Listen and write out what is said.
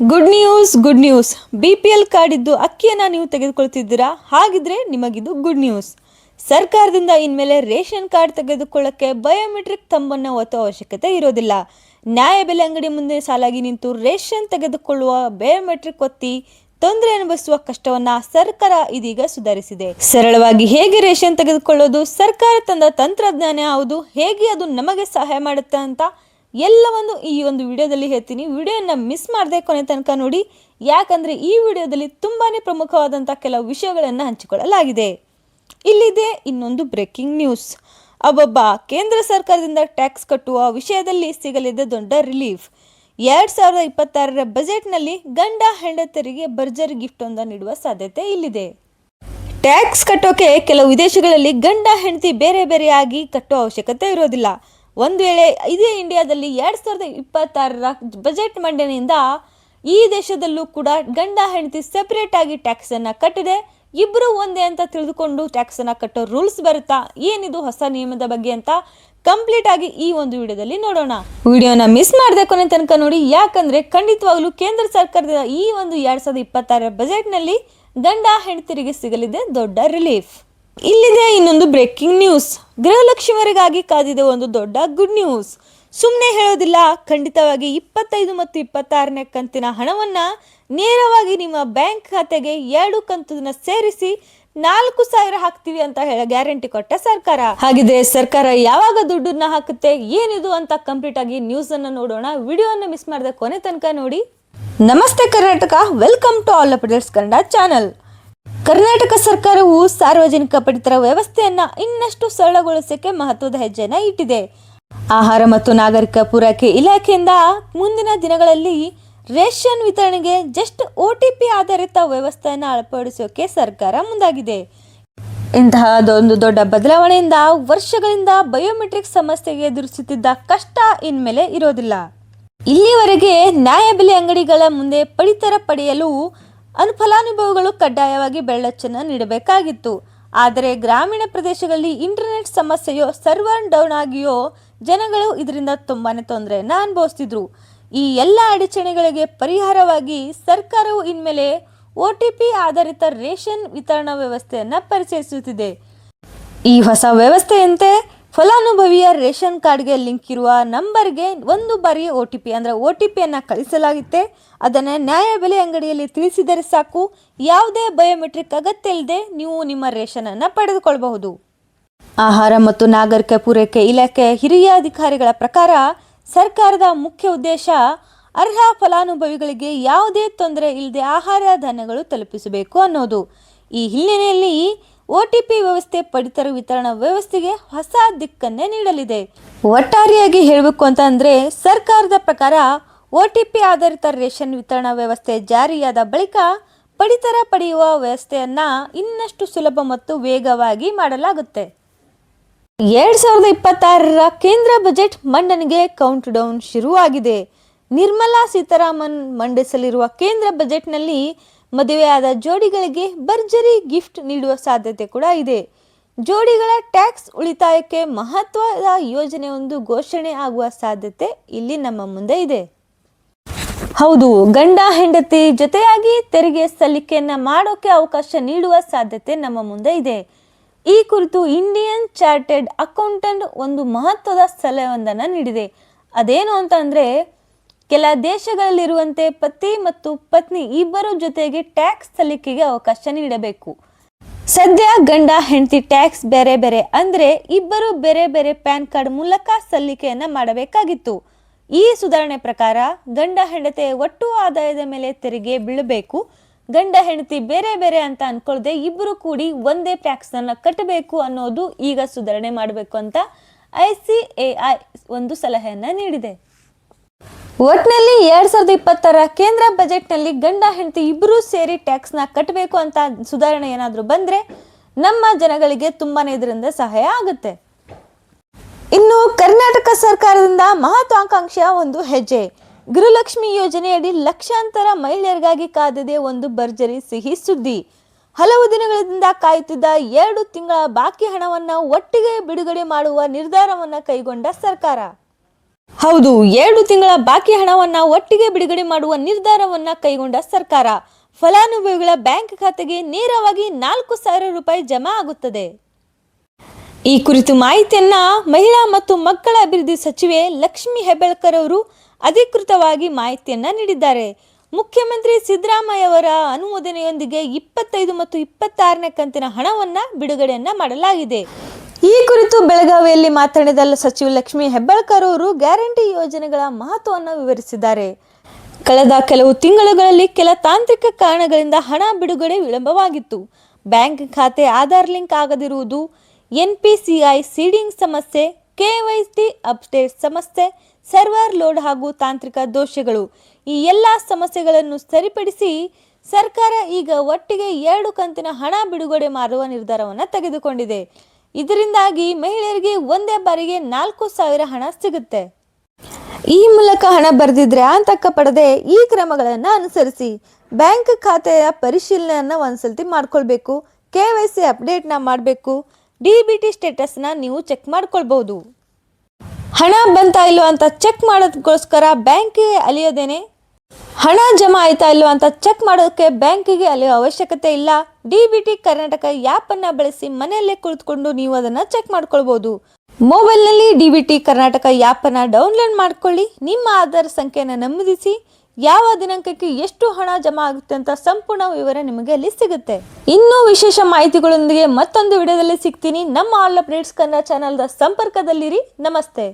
Good news good news B P L card ಇದ್ದು ಅಕ್ಕಿಯನ್ನು ನೀವು ತೆಗೆದುಕೊಳ್ತಿದ್ದೀರಾ? ಹಾಗಿದ್ರೆ ನಿಮಗಿದು ಗುಡ್ ನ್ಯೂಸ್ ಸರ್ಕಾರದಿಂದ ಇನ್ಮೇಲೆ ರೇಷನ್ ಕಾರ್ಡ್ ತೆಗೆದುಕೊಳ್ಳಕ್ಕೆ ಬಯೋಮೆಟ್ರಿಕ್ ತಂಬನ್ನು ಒತ್ತುವ ಅವಶ್ಯಕತೆ ಇರೋದಿಲ್ಲ. ನ್ಯಾಯಬೆಲೆ ಅಂಗಡಿ ಮುಂದೆ ಸಾಲಾಗಿ ನಿಂತು ರೇಷನ್ ತೆಗೆದುಕೊಳ್ಳುವ ಬಯೋಮೆಟ್ರಿಕ್ ಒತ್ತಿ ತೊಂದರೆ ಅನುಭವಿಸುವ ಕಷ್ಟವನ್ನ ಸರ್ಕಾರ ಇದೀಗ ಸುಧಾರಿಸಿದೆ. ಸರಳವಾಗಿ ಹೇಗೆ ರೇಷನ್ ತೆಗೆದುಕೊಳ್ಳೋದು? ಸರ್ಕಾರ ತಂದ ತಂತ್ರಜ್ಞಾನ ಯಾವುದು? ಹೇಗೆ ಅದು ನಮಗೆ ಸಹಾಯ ಮಾಡುತ್ತೆ ಅಂತ ಎಲ್ಲವನ್ನು ಈ ಒಂದು ವಿಡಿಯೋದಲ್ಲಿ ಹೇಳ್ತೀನಿ. ವಿಡಿಯೋನ ಮಿಸ್ ಮಾಡದೆ ಕೊನೆ ತನಕ ನೋಡಿ. ಯಾಕಂದ್ರೆ ಈ ವಿಡಿಯೋದಲ್ಲಿ ತುಂಬಾನೇ ಪ್ರಮುಖವಾದಂಥ ಕೆಲವು ವಿಷಯಗಳನ್ನು ಹಂಚಿಕೊಳ್ಳಲಾಗಿದೆ. ಇಲ್ಲಿದೆ ಇನ್ನೊಂದು ಬ್ರೇಕಿಂಗ್ ನ್ಯೂಸ್ ಅಬ್ಬಬ್ಬ, ಕೇಂದ್ರ ಸರ್ಕಾರದಿಂದ ಟ್ಯಾಕ್ಸ್ ಕಟ್ಟುವ ವಿಷಯದಲ್ಲಿ ಸಿಗಲಿದೆ ದೊಡ್ಡ ರಿಲೀಫ್ ಎರಡು ಸಾವಿರದ ಇಪ್ಪತ್ತಾರರ ಬಜೆಟ್ನಲ್ಲಿ ಗಂಡ ಹೆಂಡತರಿಗೆ ಭರ್ಜರಿ ಗಿಫ್ಟ್ ಒಂದ ನೀಡುವ ಸಾಧ್ಯತೆ ಇಲ್ಲಿದೆ. ಟ್ಯಾಕ್ಸ್ ಕಟ್ಟೋಕೆ ಕೆಲವು ವಿದೇಶಗಳಲ್ಲಿ ಗಂಡ ಹೆಂಡತಿ ಬೇರೆ ಬೇರೆಯಾಗಿ ಕಟ್ಟೋ ಅವಶ್ಯಕತೆ ಇರೋದಿಲ್ಲ. ಒಂದು ವೇಳೆ ಇದೇ ಇಂಡಿಯಾದಲ್ಲಿ ಎರಡ್ ಸಾವಿರದ ಇಪ್ಪತ್ತಾರರ ಬಜೆಟ್ ಮಂಡನೆಯಿಂದ ಈ ದೇಶದಲ್ಲೂ ಕೂಡ ಗಂಡ ಹೆಂಡತಿ ಸೆಪರೇಟ್ ಆಗಿ ಟ್ಯಾಕ್ಸ್ ಅನ್ನ ಕಟ್ಟಿದೆ. ಇಬ್ರು ಒಂದೇ ಅಂತ ತಿಳಿದುಕೊಂಡು ಟ್ಯಾಕ್ಸ್ ಅನ್ನ ಕಟ್ಟೋ ರೂಲ್ಸ್ ಬರುತ್ತಾ? ಏನಿದು ಹೊಸ ನಿಯಮದ ಬಗ್ಗೆ ಅಂತ ಕಂಪ್ಲೀಟ್ ಆಗಿ ಈ ಒಂದು ವಿಡಿಯೋದಲ್ಲಿ ನೋಡೋಣ. ವಿಡಿಯೋನ ಮಿಸ್ ಮಾಡದೆ ಕೊನೆ ತನಕ ನೋಡಿ. ಯಾಕಂದ್ರೆ ಖಂಡಿತವಾಗ್ಲೂ ಕೇಂದ್ರ ಸರ್ಕಾರದ ಈ ಒಂದು ಎರಡ್ ಸಾವಿರದ ಇಪ್ಪತ್ತಾರರ ಬಜೆಟ್ನಲ್ಲಿ ಗಂಡ ಹೆಂಡತಿರಿಗೆ ಸಿಗಲಿದೆ ದೊಡ್ಡ ರಿಲೀಫ್ ಇಲ್ಲಿದೆ ಇನ್ನೊಂದು ಬ್ರೇಕಿಂಗ್ ನ್ಯೂಸ್ ಗೃಹಲಕ್ಷ್ಮಿಯರಿಗಾಗಿ ಕಾದಿದೆ ಒಂದು ದೊಡ್ಡ ಗುಡ್ ನ್ಯೂಸ್ ಸುಮ್ಮನೆ ಹೇಳೋದಿಲ್ಲ, ಖಂಡಿತವಾಗಿ ಇಪ್ಪತ್ತೈದು ಮತ್ತು ಇಪ್ಪತ್ತಾರನೇ ಕಂತಿನ ಹಣವನ್ನ ನೇರವಾಗಿ ನಿಮ್ಮ ಬ್ಯಾಂಕ್ ಖಾತೆಗೆ ಎರಡು ಕಂತನ್ನ ಸೇರಿಸಿ ನಾಲ್ಕು ಸಾವಿರ ಹಾಕ್ತೀವಿ ಅಂತ ಹೇಳ ಗ್ಯಾರಂಟಿ ಕೊಟ್ಟ ಸರ್ಕಾರ. ಹಾಗಿದ್ರೆ ಸರ್ಕಾರ ಯಾವಾಗ ದುಡ್ಡನ್ನ ಹಾಕುತ್ತೆ, ಏನಿದು ಅಂತ ಕಂಪ್ಲೀಟ್ ಆಗಿ ನ್ಯೂಸ್ ಅನ್ನ ನೋಡೋಣ. ವಿಡಿಯೋನ ಮಿಸ್ ಮಾಡದೆ ಕೊನೆ ತನಕ ನೋಡಿ. ನಮಸ್ತೆ Karnataka welcome to all updates Kannada channel Karnataka ಸರ್ಕಾರವು ಸಾರ್ವಜನಿಕ ಪಡಿತರ ವ್ಯವಸ್ಥೆಯನ್ನ ಇನ್ನಷ್ಟು ಸರಳಗೊಳಿಸಕ್ಕೆ ಮಹತ್ವದ ಹೆಜ್ಜೆನ ಇಟ್ಟಿದೆ. ಆಹಾರ ಮತ್ತು ನಾಗರಿಕ ಪೂರೈಕೆ ಇಲಾಖೆಯಿಂದ ಮುಂದಿನ ದಿನಗಳಲ್ಲಿ ರೇಷನ್ ವಿತರಣೆಗೆ ಜಸ್ಟ್ ಒ ಟಿ ಪಿ ಆಧಾರಿತ ವ್ಯವಸ್ಥೆಯನ್ನು ಅಳವಡಿಸೋಕೆ ಸರ್ಕಾರ ಮುಂದಾಗಿದೆ. ಇಂತಹದೊಂದು ದೊಡ್ಡ ಬದಲಾವಣೆಯಿಂದ ವರ್ಷಗಳಿಂದ ಬಯೋಮೆಟ್ರಿಕ್ ಸಮಸ್ಯೆಗೆ ಎದುರಿಸುತ್ತಿದ್ದ ಕಷ್ಟ ಇನ್ಮೇಲೆ ಇರೋದಿಲ್ಲ. ಇಲ್ಲಿವರೆಗೆ ನ್ಯಾಯಬೆಲೆ ಅಂಗಡಿಗಳ ಮುಂದೆ ಪಡಿತರ ಪಡೆಯಲು ಅನು ಫಲಾನುಭವಿಗಳು ಕಡ್ಡಾಯವಾಗಿ ಬೆಳ್ಳಚ್ಚನ್ನು ನೀಡಬೇಕಾಗಿತ್ತು. ಆದರೆ ಗ್ರಾಮೀಣ ಪ್ರದೇಶಗಳಲ್ಲಿ ಇಂಟರ್ನೆಟ್ ಸಮಸ್ಯೆಯೋ ಸರ್ವರ್ ಡೌನ್ ಆಗಿಯೋ ಜನಗಳು ಇದರಿಂದ ತುಂಬಾನೇ ತೊಂದರೆಯನ್ನು ಅನುಭವಿಸ್ತಿದ್ರು. ಈ ಎಲ್ಲ ಅಡಚಣೆಗಳಿಗೆ ಪರಿಹಾರವಾಗಿ ಸರ್ಕಾರವು ಇನ್ಮೇಲೆ ಒ ಟಿ ಪಿ ಆಧಾರಿತ ರೇಷನ್ ವಿತರಣಾ ವ್ಯವಸ್ಥೆಯನ್ನು ಪರಿಚಯಿಸುತ್ತಿದೆ. ಈ ಹೊಸ ವ್ಯವಸ್ಥೆಯಂತೆ ಫಲಾನುಭವಿಯ ರೇಷನ್ ಕಾರ್ಡ್ಗೆ ಲಿಂಕ್ ಇರುವ ನಂಬರ್ಗೆ ಒಂದು ಬಾರಿ ಒ ಟಿ ಪಿ ಅಂದರೆ ಒ ಟಿ ಪಿಯನ್ನು ಕಳಿಸಲಾಗುತ್ತೆ. ಅದನ್ನು ನ್ಯಾಯಬೆಲೆ ಅಂಗಡಿಯಲ್ಲಿ ತಿಳಿಸಿದರೆ ಸಾಕು. ಯಾವುದೇ ಬಯೋಮೆಟ್ರಿಕ್ ಅಗತ್ಯ ಇಲ್ಲದೆ ನೀವು ನಿಮ್ಮ ರೇಷನನ್ನು ಪಡೆದುಕೊಳ್ಳಬಹುದು ಆಹಾರ ಮತ್ತು ನಾಗರಿಕ ಪೂರೈಕೆ ಇಲಾಖೆ ಹಿರಿಯ ಅಧಿಕಾರಿಗಳ ಪ್ರಕಾರ ಸರ್ಕಾರದ ಮುಖ್ಯ ಉದ್ದೇಶ ಅರ್ಹ ಫಲಾನುಭವಿಗಳಿಗೆ ಯಾವುದೇ ತೊಂದರೆ ಇಲ್ಲದೆ ಆಹಾರ ಧಾನ್ಯಗಳು ತಲುಪಿಸಬೇಕು ಅನ್ನೋದು. ಈ ಹಿನ್ನೆಲೆಯಲ್ಲಿ ಒ ಟಿ ಪಿ ವ್ಯವಸ್ಥೆ ಪಡಿತರ ವಿತರಣಾ ವ್ಯವಸ್ಥೆಗೆ ಹೊಸ ದಿಕ್ಕನ್ನೇ ನೀಡಲಿದೆ. ಒಟ್ಟಾರೆಯಾಗಿ ಹೇಳಬೇಕು ಅಂತ ಅಂದ್ರೆ ಸರ್ಕಾರದ ಪ್ರಕಾರ ಒ ಟಿ ಪಿ ಆಧಾರಿತ ರೇಷನ್ ವಿತರಣಾ ವ್ಯವಸ್ಥೆ ಜಾರಿಯಾದ ಬಳಿಕ ಪಡಿತರ ಪಡೆಯುವ ವ್ಯವಸ್ಥೆಯನ್ನ ಇನ್ನಷ್ಟು ಸುಲಭ ಮತ್ತು ವೇಗವಾಗಿ ಮಾಡಲಾಗುತ್ತೆ. ಎರಡ್ ಸಾವಿರದ ಇಪ್ಪತ್ತಾರರ ಕೇಂದ್ರ ಬಜೆಟ್ ಮಂಡನೆಗೆ ಕೌಂಟ್ ಡೌನ್ ಶುರುವಾಗಿದೆ. ನಿರ್ಮಲಾ ಸೀತಾರಾಮನ್ ಮಂಡಿಸಲಿರುವ ಕೇಂದ್ರ ಬಜೆಟ್ನಲ್ಲಿ ಮದುವೆಯಾದ ಜೋಡಿಗಳಿಗೆ ಭರ್ಜರಿ ಗಿಫ್ಟ್ ನೀಡುವ ಸಾಧ್ಯತೆ ಕೂಡ ಇದೆ. ಜೋಡಿಗಳ ಟ್ಯಾಕ್ಸ್ ಉಳಿತಾಯಕ್ಕೆ ಮಹತ್ವದ ಯೋಜನೆಯೊಂದು ಘೋಷಣೆ ಆಗುವ ಸಾಧ್ಯತೆ ಇಲ್ಲಿ ನಮ್ಮ ಮುಂದೆ ಇದೆ. ಹೌದು, ಗಂಡ ಹೆಂಡತಿ ಜೊತೆಯಾಗಿ ತೆರಿಗೆ ಸಲ್ಲಿಕೆಯನ್ನ ಮಾಡೋಕೆ ಅವಕಾಶ ನೀಡುವ ಸಾಧ್ಯತೆ ನಮ್ಮ ಮುಂದೆ ಇದೆ. ಈ ಕುರಿತು ಇಂಡಿಯನ್ ಚಾರ್ಟೆಡ್ ಅಕೌಂಟೆಂಟ್ ಒಂದು ಮಹತ್ವದ ಸಲಹೆಯೊಂದನ್ನು ನೀಡಿದೆ. ಅದೇನು ಅಂತ ಕೆಲ ದೇಶಗಳಲ್ಲಿರುವಂತೆ ಪತಿ ಮತ್ತು ಪತ್ನಿ ಇಬ್ಬರ ಜೊತೆಗೆ ಟ್ಯಾಕ್ಸ್ ಸಲ್ಲಿಕೆಗೆ ಅವಕಾಶ ನೀಡಬೇಕು. ಸದ್ಯ ಗಂಡ ಹೆಂಡತಿ ಟ್ಯಾಕ್ಸ್ ಬೇರೆ ಬೇರೆ ಅಂದ್ರೆ ಇಬ್ಬರು ಬೇರೆ ಬೇರೆ ಪ್ಯಾನ್ ಕಾರ್ಡ್ ಮೂಲಕ ಸಲ್ಲಿಕೆಯನ್ನ ಮಾಡಬೇಕಾಗಿತ್ತು. ಈ ಸುಧಾರಣೆ ಪ್ರಕಾರ ಗಂಡ ಹೆಂಡತಿ ಒಟ್ಟು ಆದಾಯದ ಮೇಲೆ ತೆರಿಗೆ ಬೀಳಬೇಕು. ಗಂಡ ಹೆಂಡತಿ ಬೇರೆ ಬೇರೆ ಅಂತ ಅನ್ಕೊಳ್ದೆ ಇಬ್ಬರು ಕೂಡಿ ಒಂದೇ ಟ್ಯಾಕ್ಸ್ ಅನ್ನ ಕಟ್ಟಬೇಕು ಅನ್ನೋದು ಈಗ ಸುಧಾರಣೆ ಮಾಡಬೇಕು ಅಂತ ಐ ಸಿ ಎ ಐ ಒಂದು ಸಲಹೆಯನ್ನ ನೀಡಿದೆ. ಒಟ್ನಲ್ಲಿ ಎರಡ್ ಸಾವಿರದ ಇಪ್ಪತ್ತರ ಕೇಂದ್ರ ಬಜೆಟ್ನಲ್ಲಿ ಗಂಡ ಹೆಂಡತಿ ಇಬ್ಬರೂ ಸೇರಿ ಟ್ಯಾಕ್ಸ್ನ ಕಟ್ಟಬೇಕು ಅಂತ ಸುಧಾರಣೆ ಏನಾದರೂ ಬಂದ್ರೆ ನಮ್ಮ ಜನಗಳಿಗೆ ತುಂಬಾನೇ ಇದರಿಂದ ಸಹಾಯ ಆಗುತ್ತೆ. ಇನ್ನು ಕರ್ನಾಟಕ ಸರ್ಕಾರದಿಂದ ಮಹತ್ವಾಕಾಂಕ್ಷೆಯ ಒಂದು ಹೆಜ್ಜೆ. ಗೃಹಲಕ್ಷ್ಮಿ ಯೋಜನೆಯಡಿ ಲಕ್ಷಾಂತರ ಮಹಿಳೆಯರಿಗಾಗಿ ಕಾದಿದೆ ಒಂದು ಭರ್ಜರಿ ಸಿಹಿ ಸುದ್ದಿ. ಹಲವು ದಿನಗಳಿಂದ ಕಾಯುತ್ತಿದ್ದ ಎರಡು ತಿಂಗಳ ಬಾಕಿ ಹಣವನ್ನ ಒಟ್ಟಿಗೆ ಬಿಡುಗಡೆ ಮಾಡುವ ನಿರ್ಧಾರವನ್ನ ಕೈಗೊಂಡ ಸರ್ಕಾರ. ಹೌದು, ಎರಡು ತಿಂಗಳ ಬಾಕಿ ಹಣವನ್ನ ಒಟ್ಟಿಗೆ ಬಿಡುಗಡೆ ಮಾಡುವ ನಿರ್ಧಾರವನ್ನ ಕೈಗೊಂಡ ಸರ್ಕಾರ. ಫಲಾನುಭವಿಗಳ ಬ್ಯಾಂಕ್ ಖಾತೆಗೆ ನೇರವಾಗಿ ನಾಲ್ಕು ಸಾವಿರ ರೂಪಾಯಿ ಜಮಾ ಆಗುತ್ತದೆ. ಈ ಕುರಿತು ಮಾಹಿತಿಯನ್ನ ಮಹಿಳಾ ಮತ್ತು ಮಕ್ಕಳ ಅಭಿವೃದ್ಧಿ ಸಚಿವೆ ಲಕ್ಷ್ಮಿ ಹೆಬ್ಬಾಳ್ಕರ್ ಅವರು ಅಧಿಕೃತವಾಗಿ ಮಾಹಿತಿಯನ್ನ ನೀಡಿದ್ದಾರೆ. ಮುಖ್ಯಮಂತ್ರಿ ಸಿದ್ದರಾಮಯ್ಯ ಅವರ ಅನುಮೋದನೆಯೊಂದಿಗೆ ಇಪ್ಪತ್ತೈದು ಮತ್ತು ಇಪ್ಪತ್ತಾರನೇ ಕಂತಿನ ಹಣವನ್ನ ಬಿಡುಗಡೆಯನ್ನ ಮಾಡಲಾಗಿದೆ. ಈ ಕುರಿತು ಬೆಳಗಾವಿಯಲ್ಲಿ ಮಾತನಾಡಿದ ಸಚಿವ ಲಕ್ಷ್ಮಿ ಹೆಬ್ಬಾಳ್ಕರ್ ಅವರು ಗ್ಯಾರಂಟಿ ಯೋಜನೆಗಳ ಮಹತ್ವವನ್ನು ವಿವರಿಸಿದ್ದಾರೆ. ಕಳೆದ ಕೆಲವು ತಿಂಗಳುಗಳಲ್ಲಿ ಕೆಲ ತಾಂತ್ರಿಕ ಕಾರಣಗಳಿಂದ ಹಣ ಬಿಡುಗಡೆ ವಿಳಂಬವಾಗಿತ್ತು. ಬ್ಯಾಂಕ್ ಖಾತೆ ಆಧಾರ್ ಲಿಂಕ್ ಆಗದಿರುವುದು, ಎನ್ಪಿಸಿಐ ಸೀಡಿಂಗ್ ಸಮಸ್ಯೆ, ಕೆವೈಸಿ ಅಪ್ಡೇಟ್ ಸಮಸ್ಯೆ, ಸರ್ವರ್ ಲೋಡ್ ಹಾಗೂ ತಾಂತ್ರಿಕ ದೋಷಗಳು ಈ ಎಲ್ಲ ಸಮಸ್ಯೆಗಳನ್ನು ಸರಿಪಡಿಸಿ ಸರ್ಕಾರ ಈಗ ಒಟ್ಟಿಗೆ ಎರಡು ಕಂತಿನ ಹಣ ಬಿಡುಗಡೆ ಮಾಡುವ ನಿರ್ಧಾರವನ್ನು ತೆಗೆದುಕೊಂಡಿದೆ. ಇದರಿಂದಾಗಿ ಮಹಿಳೆಯರಿಗೆ ಒಂದೇ ಬಾರಿಗೆ ನಾಲ್ಕು ಸಾವಿರ ಹಣ ಸಿಗುತ್ತೆ. ಈ ಮೂಲಕ ಹಣ ಬರೆದಿದ್ರೆ ಆತಂಕ ಪಡದೆ ಈ ಕ್ರಮಗಳನ್ನು ಅನುಸರಿಸಿ ಬ್ಯಾಂಕ್ ಖಾತೆಯ ಪರಿಶೀಲನೆಯನ್ನು ಒಂದ್ಸಲ್ತಿ ಮಾಡ್ಕೊಳ್ಬೇಕು, ಕೆ ವೈ ಸಿ ಅಪ್ಡೇಟ್ನ ಮಾಡಬೇಕು, ಡಿ ಬಿ ಟಿ ಸ್ಟೇಟಸ್ನ ನೀವು ಚೆಕ್ ಮಾಡ್ಕೊಳ್ಬಹುದು. ಹಣ ಬಂತಾ ಇಲ್ಲೋ ಅಂತ ಚೆಕ್ ಮಾಡೋದಕ್ಕೋಸ್ಕರ ಬ್ಯಾಂಕ್ಗೆ ಅಲಿಯೋದೇನೆ? ಹಣ ಜಮಾ ಆಯ್ತಾ ಇಲ್ಲೋ ಅಂತ ಚೆಕ್ ಮಾಡೋದಕ್ಕೆ ಬ್ಯಾಂಕಿಗೆ ಅಲ್ಲಿ ಅವಶ್ಯಕತೆ ಇಲ್ಲ. ಡಿ ಬಿ ಟಿ ಕರ್ನಾಟಕ ಆ್ಯಪನ್ನು ಬಳಸಿ ಮನೆಯಲ್ಲೇ ಕುಳಿತುಕೊಂಡು ನೀವು ಅದನ್ನ ಚೆಕ್ ಮಾಡ್ಕೊಳ್ಬೋದು. ಮೊಬೈಲ್ನಲ್ಲಿ ಡಿ ಬಿ ಟಿ ಕರ್ನಾಟಕ ಆ್ಯಪನ್ನು ಡೌನ್ಲೋಡ್ ಮಾಡ್ಕೊಳ್ಳಿ. ನಿಮ್ಮ ಆಧಾರ್ ಸಂಖ್ಯೆಯನ್ನು ನಮೂದಿಸಿ. ಯಾವ ದಿನಾಂಕಕ್ಕೆ ಎಷ್ಟು ಹಣ ಜಮಾ ಆಗುತ್ತೆ ಅಂತ ಸಂಪೂರ್ಣ ವಿವರ ನಿಮಗೆ ಅಲ್ಲಿ ಸಿಗುತ್ತೆ. ಇನ್ನೂ ವಿಶೇಷ ಮಾಹಿತಿಗಳೊಂದಿಗೆ ಮತ್ತೊಂದು ವಿಡಿಯೋದಲ್ಲಿ ಸಿಗ್ತೀನಿ. ನಮ್ಮ ಆಲ್ ಅಪ್ಡೇಟ್ಸ್ ಕನ್ನಡ ಚಾನಲ್ದ ಸಂಪರ್ಕದಲ್ಲಿರಿ. ನಮಸ್ತೆ.